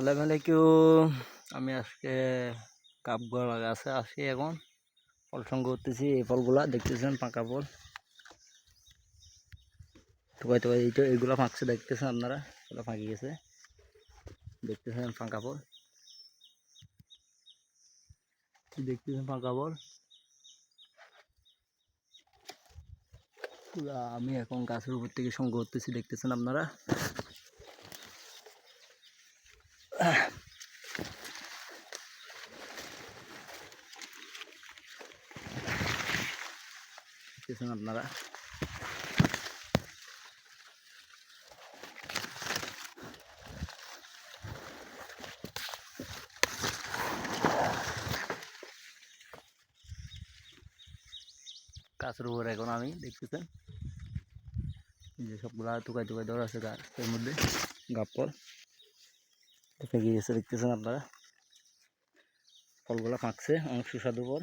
আসসালামু আলাইকুম। আমি আজকে কাপগড় গাছে আসি এখন। ফল সংগ্রহ করতেছি, এই ফলগুলা দেখতেছেন, পাকা ফল। টুকাই টুকাই এইটা এইগুলো ফাঁকছে, দেখতেছেন আপনারা? এগুলো ফাঁকি গেছে। দেখতেছেন ফাঁকা ফল। দেখতেছেন ফাঁকা ফল। আমি এখন গাছের উপর থেকে সংগ্রহ করতেছি, দেখতেছেন আপনারা? দেখতেছেন আপনারা গাছের উপর এখন আমি দেখতেছেন এই যে সবগুলা টুকাই টুকাই ধরা আছে গাছের মধ্যে গাপ্পল ফেঁকে গেছে দেখতেছেন আপনারা? ফলগুলো পাকছে অনেক সুস্বাদু ফল।